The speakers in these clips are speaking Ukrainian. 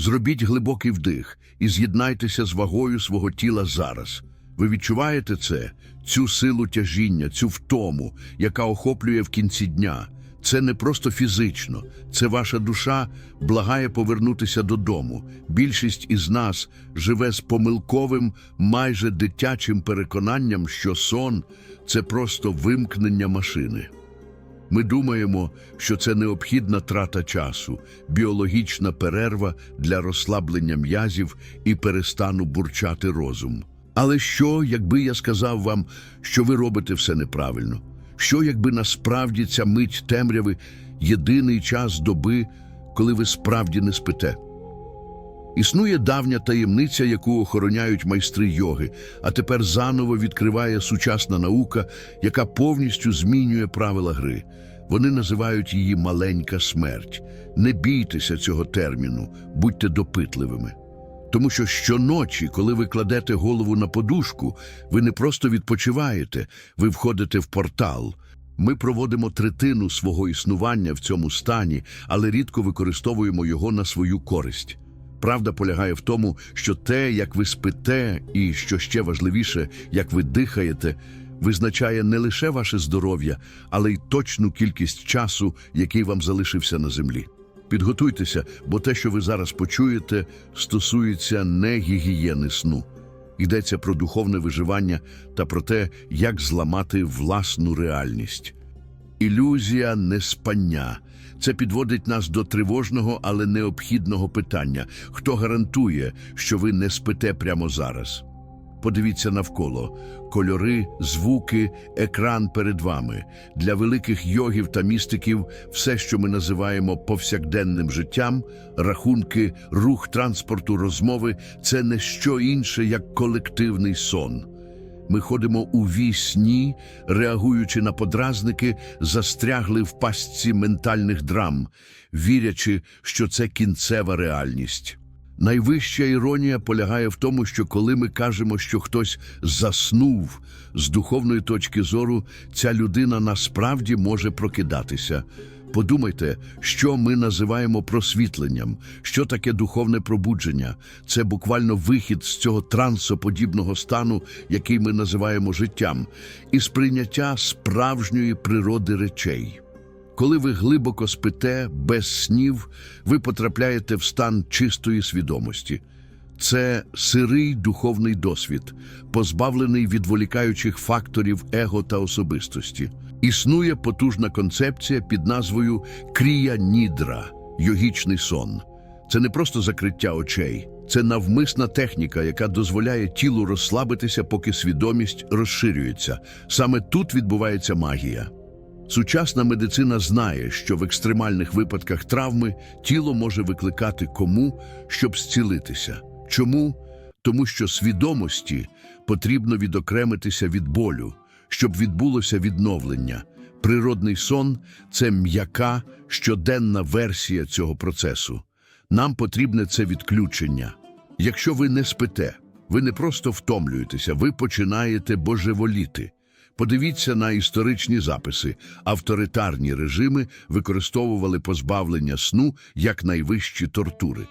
Зробіть глибокий вдих і з'єднайтеся з вагою свого тіла зараз. Ви відчуваєте це, цю силу тяжіння, цю втому, яка охоплює в кінці дня. Це не просто фізично, це ваша душа благає повернутися додому. Більшість із нас живе з помилковим, майже дитячим переконанням, що сон це просто вимкнення машини. Ми думаємо, що це необхідна трата часу, біологічна перерва для розслаблення м'язів і перестану бурчати розум. Але що, якби я сказав вам, що ви робите все неправильно? Що, якби насправді ця мить темряви єдиний час доби, коли ви справді не спите? Існує давня таємниця, яку охороняють майстри йоги, а тепер заново відкриває сучасна наука, яка повністю змінює правила гри. Вони називають її маленька смерть. Не бійтеся цього терміну, будьте допитливими. Тому що щоночі, коли ви кладете голову на подушку, ви не просто відпочиваєте, ви входите в портал. Ми проводимо третину свого існування в цьому стані, але рідко використовуємо його на свою користь. Правда полягає в тому, що те, як ви спите, і що ще важливіше, як ви дихаєте, визначає не лише ваше здоров'я, але й точну кількість часу, який вам залишився на землі. Підготуйтеся, бо те, що ви зараз почуєте, стосується не гігієни сну. Йдеться про духовне виживання та про те, як зламати власну реальність. Ілюзія неспання. Це підводить нас до тривожного, але необхідного питання. Хто гарантує, що ви не спите прямо зараз? Подивіться навколо. Кольори, звуки, екран перед вами. Для великих йогів та містиків все, що ми називаємо повсякденним життям, рахунки, рух транспорту, розмови це не що інше, як колективний сон. Ми ходимо у вісні, реагуючи на подразники, застрягли в пастці ментальних драм, вірячи, що це кінцева реальність. Найвища іронія полягає в тому, що коли ми кажемо, що хтось заснув, з духовної точки зору ця людина насправді може прокидатися. Подумайте, що ми називаємо просвітленням, що таке духовне пробудження. Це буквально вихід з цього трансоподібного стану, який ми називаємо життям, і сприйняття справжньої природи речей. Коли ви глибоко спите, без снів, ви потрапляєте в стан чистої свідомості. Це сирий духовний досвід, позбавлений відволікаючих факторів его та особистості. Існує потужна концепція під назвою Крія Нідра йогічний сон. Це не просто закриття очей, це навмисна техніка, яка дозволяє тілу розслабитися, поки свідомість розширюється. Саме тут відбувається магія. Сучасна медицина знає, що в екстремальних випадках травми тіло може викликати кому, щоб зцілитися. Чому? Тому що свідомості потрібно відокремитися від болю, щоб відбулося відновлення. Природний сон це м'яка щоденна версія цього процесу. Нам потрібне це відключення. Якщо ви не спите, ви не просто втомлюєтеся, ви починаєте божеволіти. Подивіться на історичні записи. Авторитарні режими використовували позбавлення сну як найвищі тортури.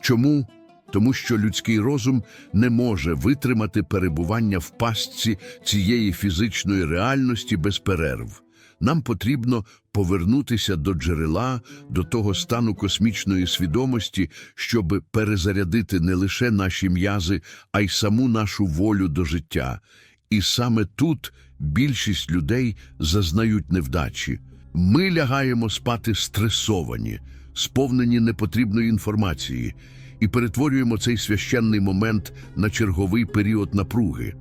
Чому? Тому що людський розум не може витримати перебування в пастці цієї фізичної реальності без перерв. Нам потрібно повернутися до джерела, до того стану космічної свідомості, щоб перезарядити не лише наші м'язи, а й саму нашу волю до життя. І саме тут більшість людей зазнають невдачі. Ми лягаємо спати стресовані, сповнені непотрібної інформації, і перетворюємо цей священний момент на черговий період напруги.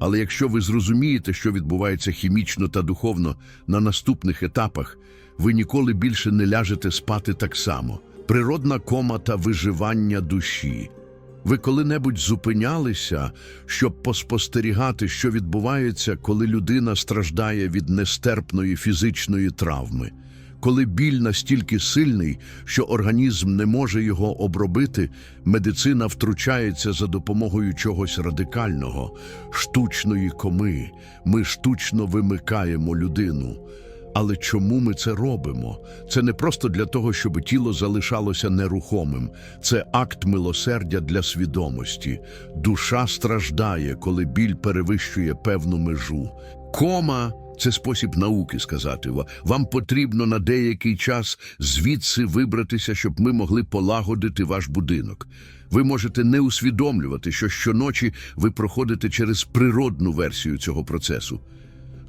Але якщо ви зрозумієте, що відбувається хімічно та духовно на наступних етапах, ви ніколи більше не ляжете спати так само. Природна кома та виживання душі. Ви коли-небудь зупинялися, щоб поспостерігати, що відбувається, коли людина страждає від нестерпної фізичної травми, коли біль настільки сильний, що організм не може його обробити, медицина втручається за допомогою чогось радикального, штучної коми. Ми штучно вимикаємо людину. Але чому ми це робимо? Це не просто для того, щоб тіло залишалося нерухомим. Це акт милосердя для свідомості. Душа страждає, коли біль перевищує певну межу. Кома це спосіб науки сказати. вам. Вам потрібно на деякий час звідси вибратися, щоб ми могли полагодити ваш будинок. Ви можете не усвідомлювати, що щоночі ви проходите через природну версію цього процесу.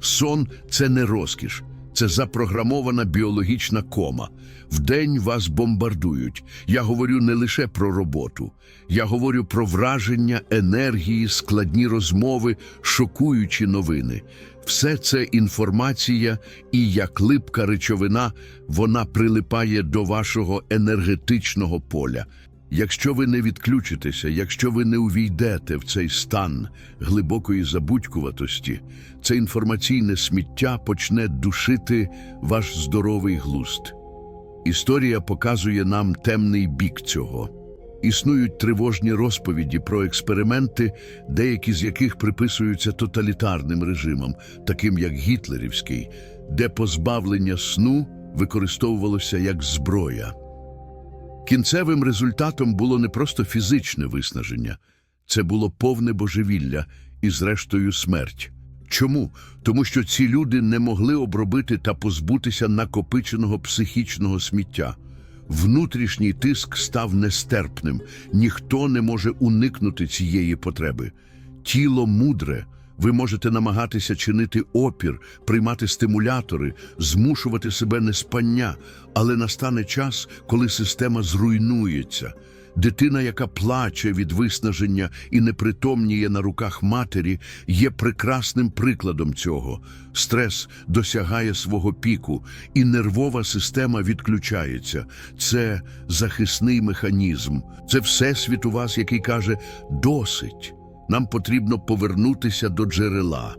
Сон це не розкіш, це запрограмована біологічна кома. Вдень вас бомбардують. Я говорю не лише про роботу, я говорю про враження, енергії, складні розмови, шокуючі новини. Все це інформація, і як липка речовина, вона прилипає до вашого енергетичного поля. Якщо ви не відключитеся, якщо ви не увійдете в цей стан глибокої забудькуватості, це інформаційне сміття почне душити ваш здоровий глузд. Історія показує нам темний бік цього. Існують тривожні розповіді про експерименти, деякі з яких приписуються тоталітарним режимам, таким як гітлерівський, де позбавлення сну використовувалося як зброя. Кінцевим результатом було не просто фізичне виснаження, це було повне божевілля і, зрештою, смерть. Чому? Тому що ці люди не могли обробити та позбутися накопиченого психічного сміття. Внутрішній тиск став нестерпним, ніхто не може уникнути цієї потреби. Тіло мудре. Ви можете намагатися чинити опір, приймати стимулятори, змушувати себе неспання, але настане час, коли система зруйнується. Дитина, яка плаче від виснаження і непритомніє на руках матері, є прекрасним прикладом цього. Стрес досягає свого піку, і нервова система відключається. Це захисний механізм. Це всесвіт у вас, який каже «досить». Нам потрібно повернутися до джерела.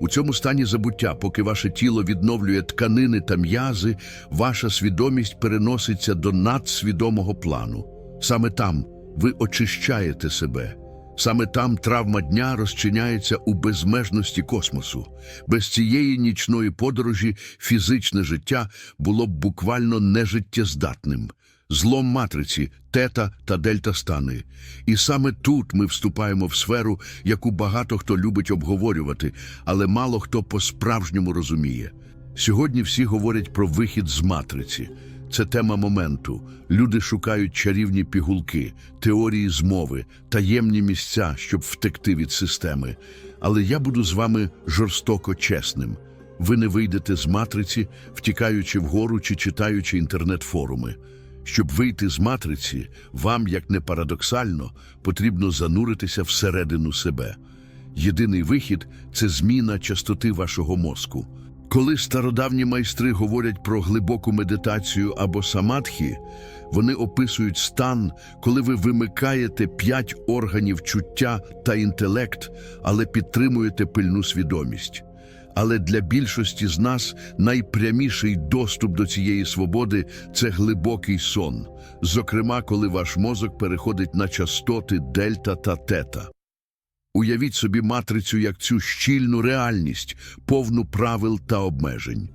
У цьому стані забуття, поки ваше тіло відновлює тканини та м'язи, ваша свідомість переноситься до надсвідомого плану. Саме там ви очищаєте себе. Саме там травма дня розчиняється у безмежності космосу. Без цієї нічної подорожі фізичне життя було б буквально нежиттєздатним. Злом матриці, тета та дельта стани. І саме тут ми вступаємо в сферу, яку багато хто любить обговорювати, але мало хто по-справжньому розуміє. Сьогодні всі говорять про вихід з матриці. Це тема моменту. Люди шукають чарівні пігулки, теорії змови, таємні місця, щоб втекти від системи. Але я буду з вами жорстоко чесним. Ви не вийдете з матриці, втікаючи вгору чи читаючи інтернет-форуми. Щоб вийти з матриці, вам, як не парадоксально, потрібно зануритися всередину себе. Єдиний вихід це зміна частоти вашого мозку. Коли стародавні майстри говорять про глибоку медитацію або самадхі, вони описують стан, коли ви вимикаєте п'ять органів чуття та інтелект, але підтримуєте пильну свідомість. Але для більшості з нас найпряміший доступ до цієї свободи це глибокий сон, зокрема, коли ваш мозок переходить на частоти дельта та тета. Уявіть собі матрицю як цю щільну реальність, повну правил та обмежень.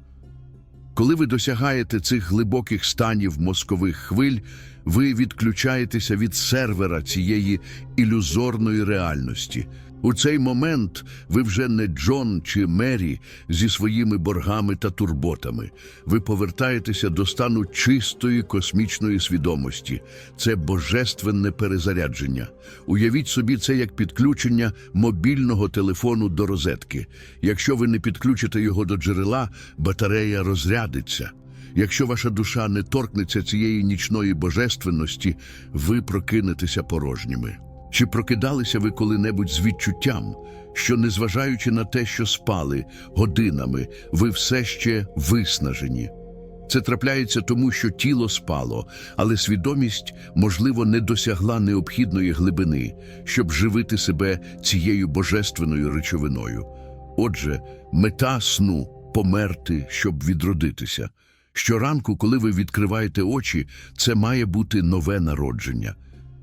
Коли ви досягаєте цих глибоких станів мозкових хвиль, ви відключаєтеся від сервера цієї ілюзорної реальності. У цей момент ви вже не Джон чи Мері зі своїми боргами та турботами. Ви повертаєтеся до стану чистої космічної свідомості. Це божественне перезарядження. Уявіть собі це як підключення мобільного телефону до розетки. Якщо ви не підключите його до джерела, батарея розрядиться. Якщо ваша душа не торкнеться цієї нічної божественності, ви прокинетеся порожніми. Чи прокидалися ви коли-небудь з відчуттям, що, незважаючи на те, що спали годинами, ви все ще виснажені? Це трапляється тому, що тіло спало, але свідомість, можливо, не досягла необхідної глибини, щоб живити себе цією божественною речовиною. Отже, мета сну померти, щоб відродитися. Щоранку, коли ви відкриваєте очі, це має бути нове народження.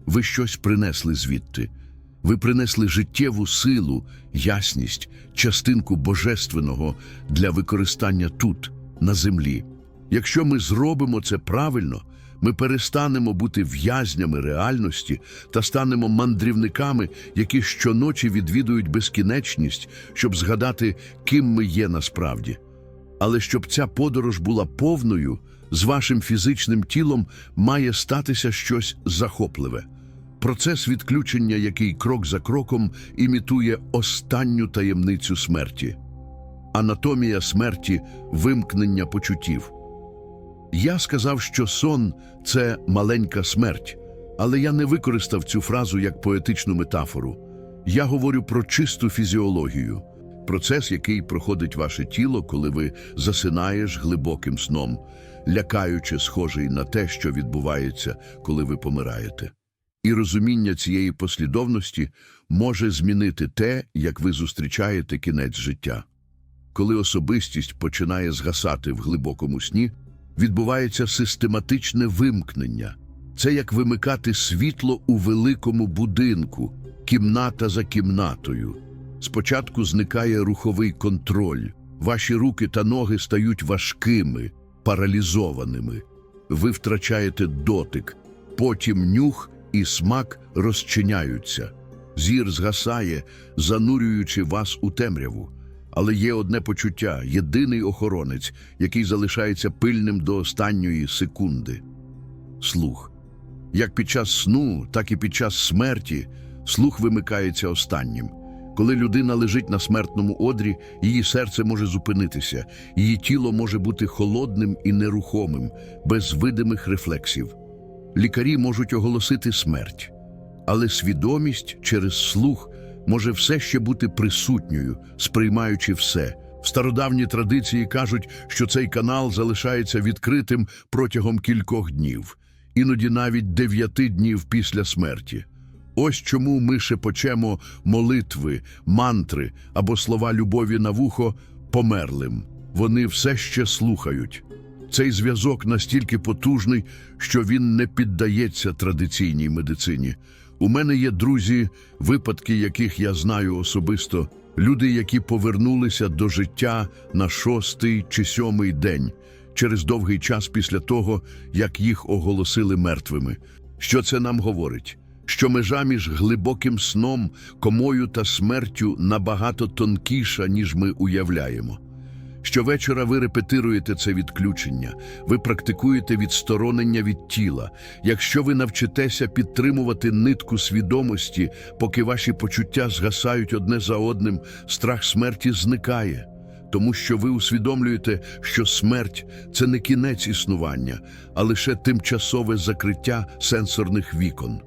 Ви щось принесли звідти. Ви принесли життєву силу, ясність, частинку божественного для використання тут, на землі. Якщо ми зробимо це правильно, ми перестанемо бути в'язнями реальності та станемо мандрівниками, які щоночі відвідують безкінечність, щоб згадати, ким ми є насправді. Але щоб ця подорож була повною, з вашим фізичним тілом має статися щось захопливе. Процес відключення, який крок за кроком імітує останню таємницю смерті. Анатомія смерті вимкнення почуттів. Я сказав, що сон це маленька смерть, але я не використав цю фразу як поетичну метафору. Я говорю про чисту фізіологію, процес, який проходить ваше тіло, коли ви засинаєш глибоким сном, лякаючи схожий на те, що відбувається, коли ви помираєте. І розуміння цієї послідовності може змінити те, як ви зустрічаєте кінець життя. Коли особистість починає згасати в глибокому сні, відбувається систематичне вимкнення. Це як вимикати світло у великому будинку, кімната за кімнатою. Спочатку зникає руховий контроль, ваші руки та ноги стають важкими, паралізованими. Ви втрачаєте дотик, потім нюх і смак розчиняються. Зір згасає, занурюючи вас у темряву. Але є одне почуття, єдиний охоронець, який залишається пильним до останньої секунди. Слух. Як під час сну, так і під час смерті слух вимикається останнім. Коли людина лежить на смертному одрі, її серце може зупинитися, її тіло може бути холодним і нерухомим, без видимих рефлексів. Лікарі можуть оголосити смерть, але свідомість через слух може все ще бути присутньою, сприймаючи все. В стародавні традиції кажуть, що цей канал залишається відкритим протягом кількох днів, іноді навіть дев'яти днів після смерті. Ось чому ми шепочемо молитви, мантри або слова любові на вухо померлим. Вони все ще слухають. Цей зв'язок настільки потужний, що він не піддається традиційній медицині. У мене є друзі, випадки яких я знаю особисто, люди, які повернулися до життя на шостий чи сьомий день, через довгий час після того, як їх оголосили мертвими. Що це нам говорить? Що межа між глибоким сном, комою та смертю набагато тонкіша, ніж ми уявляємо. Щовечора ви репетируєте це відключення, ви практикуєте відсторонення від тіла. Якщо ви навчитеся підтримувати нитку свідомості, поки ваші почуття згасають одне за одним, страх смерті зникає. Тому що ви усвідомлюєте, що смерть це не кінець існування, а лише тимчасове закриття сенсорних вікон.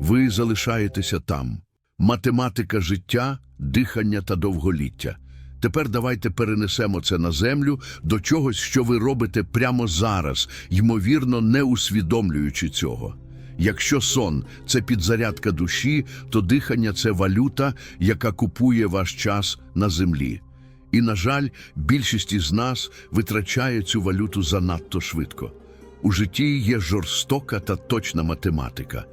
Ви залишаєтеся там. Математика життя, дихання та довголіття. Тепер давайте перенесемо це на землю до чогось, що ви робите прямо зараз, ймовірно, не усвідомлюючи цього. Якщо сон це підзарядка душі, то дихання це валюта, яка купує ваш час на землі. І, на жаль, більшість із нас витрачає цю валюту занадто швидко. У житті є жорстока та точна математика.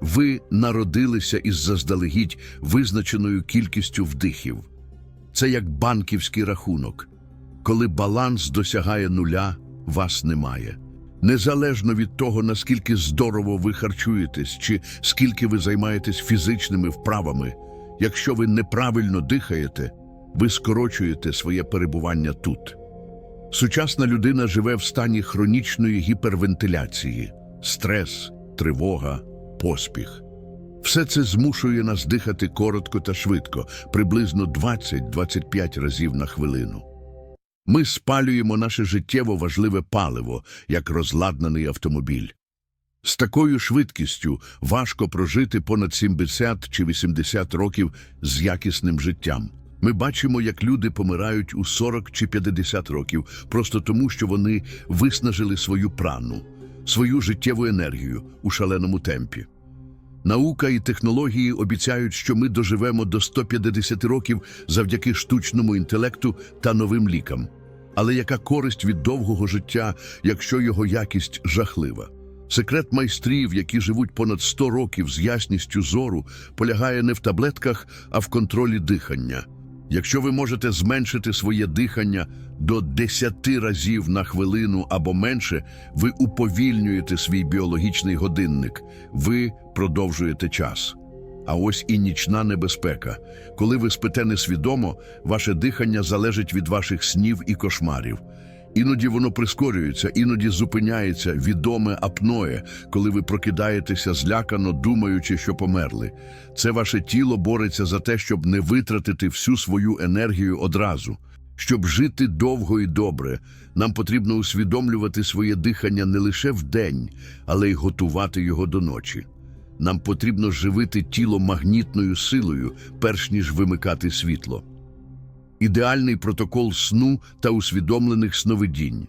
Ви народилися із заздалегідь визначеною кількістю вдихів. Це як банківський рахунок. Коли баланс досягає нуля, вас немає. Незалежно від того, наскільки здорово ви харчуєтесь чи скільки ви займаєтесь фізичними вправами, якщо ви неправильно дихаєте, ви скорочуєте своє перебування тут. Сучасна людина живе в стані хронічної гіпервентиляції, стрес, тривога, поспіх. Все це змушує нас дихати коротко та швидко, приблизно 20-25 разів на хвилину. Ми спалюємо наше життєво важливе паливо, як розладнаний автомобіль. З такою швидкістю важко прожити понад 70 чи 80 років з якісним життям. Ми бачимо, як люди помирають у 40 чи 50 років просто тому, що вони виснажили свою прану, свою життєву енергію у шаленому темпі. Наука і технології обіцяють, що ми доживемо до 150 років завдяки штучному інтелекту та новим лікам. Але яка користь від довгого життя, якщо його якість жахлива? Секрет майстрів, які живуть понад 100 років з ясністю зору, полягає не в таблетках, а в контролі дихання. Якщо ви можете зменшити своє дихання до 10 разів на хвилину або менше, ви уповільнюєте свій біологічний годинник, ви продовжуєте час. А ось і нічна небезпека. Коли ви спите несвідомо, ваше дихання залежить від ваших снів і кошмарів. Іноді воно прискорюється, іноді зупиняється відоме апноє, коли ви прокидаєтеся злякано, думаючи, що померли. Це ваше тіло бореться за те, щоб не витратити всю свою енергію одразу. Щоб жити довго і добре, нам потрібно усвідомлювати своє дихання не лише вдень, але й готувати його до ночі. Нам потрібно живити тіло магнітною силою, перш ніж вимикати світло. Ідеальний протокол сну та усвідомлених сновидінь.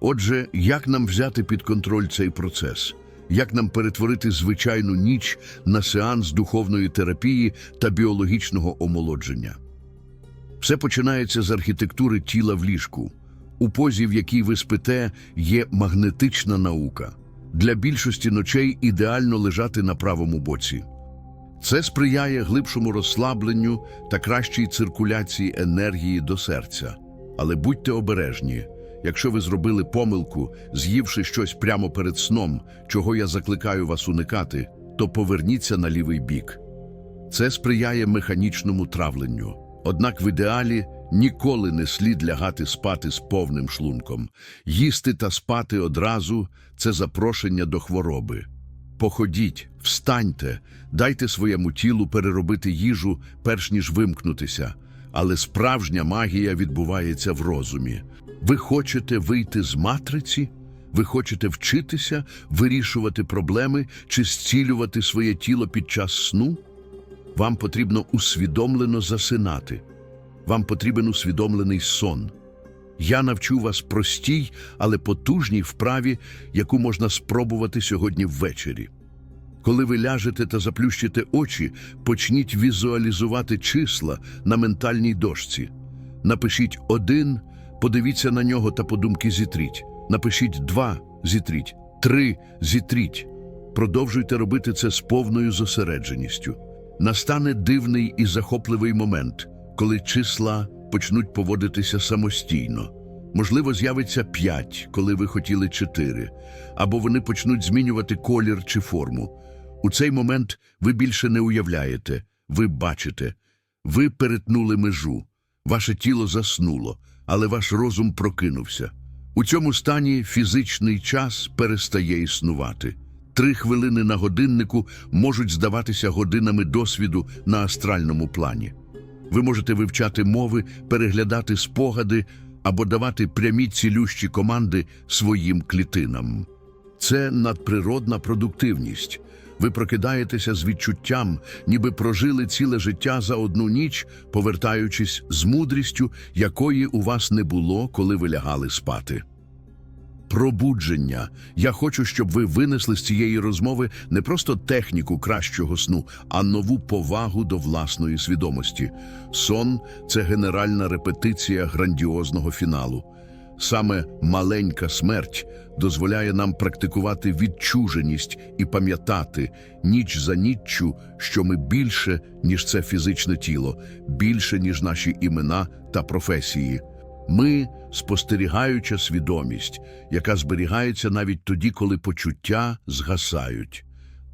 Отже, як нам взяти під контроль цей процес? Як нам перетворити звичайну ніч на сеанс духовної терапії та біологічного омолодження? Все починається з архітектури тіла в ліжку. У позі, в якій ви спите, є магнетична наука. Для більшості ночей ідеально лежати на правому боці. Це сприяє глибшому розслабленню та кращій циркуляції енергії до серця. Але будьте обережні, якщо ви зробили помилку, з'ївши щось прямо перед сном, чого я закликаю вас уникати, то поверніться на лівий бік. Це сприяє механічному травленню. Однак в ідеалі ніколи не слід лягати спати з повним шлунком. Їсти та спати одразу це запрошення до хвороби. Походіть, встаньте, дайте своєму тілу переробити їжу, перш ніж вимкнутися. Але справжня магія відбувається в розумі. Ви хочете вийти з матриці? Ви хочете вчитися, вирішувати проблеми чи зцілювати своє тіло під час сну? Вам потрібно усвідомлено засинати. Вам потрібен усвідомлений сон. Я навчу вас простій, але потужній вправі, яку можна спробувати сьогодні ввечері. Коли ви ляжете та заплющите очі, почніть візуалізувати числа на ментальній дошці. Напишіть один, подивіться на нього та подумки зітріть. Напишіть два, зітріть, три, зітріть. Продовжуйте робити це з повною зосередженістю. Настане дивний і захопливий момент, коли числа почнуть поводитися самостійно. Можливо, з'явиться п'ять, коли ви хотіли чотири, або вони почнуть змінювати колір чи форму. У цей момент ви більше не уявляєте, ви бачите, ви перетнули межу, ваше тіло заснуло, але ваш розум прокинувся. У цьому стані фізичний час перестає існувати. Три хвилини на годиннику можуть здаватися годинами досвіду на астральному плані. Ви можете вивчати мови, переглядати спогади або давати прямі цілющі команди своїм клітинам. Це надприродна продуктивність. Ви прокидаєтеся з відчуттям, ніби прожили ціле життя за одну ніч, повертаючись з мудрістю, якої у вас не було, коли ви лягали спати. Пробудження. Я хочу, щоб ви винесли з цієї розмови не просто техніку кращого сну, а нову повагу до власної свідомості. Сон це генеральна репетиція грандіозного фіналу. Саме маленька смерть дозволяє нам практикувати відчуженість і пам'ятати ніч за ніччю, що ми більше, ніж це фізичне тіло, більше, ніж наші імена та професії. Ми спостерігаюча свідомість, яка зберігається навіть тоді, коли почуття згасають.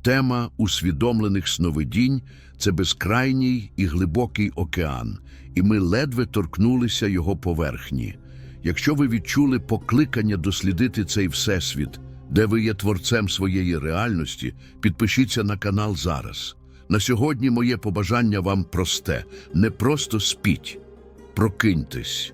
Тема усвідомлених сновидінь це безкрайній і глибокий океан, і ми ледве торкнулися його поверхні. Якщо ви відчули покликання дослідити цей всесвіт, де ви є творцем своєї реальності, підпишіться на канал зараз. На сьогодні моє побажання вам просте: не просто спіть, прокиньтесь.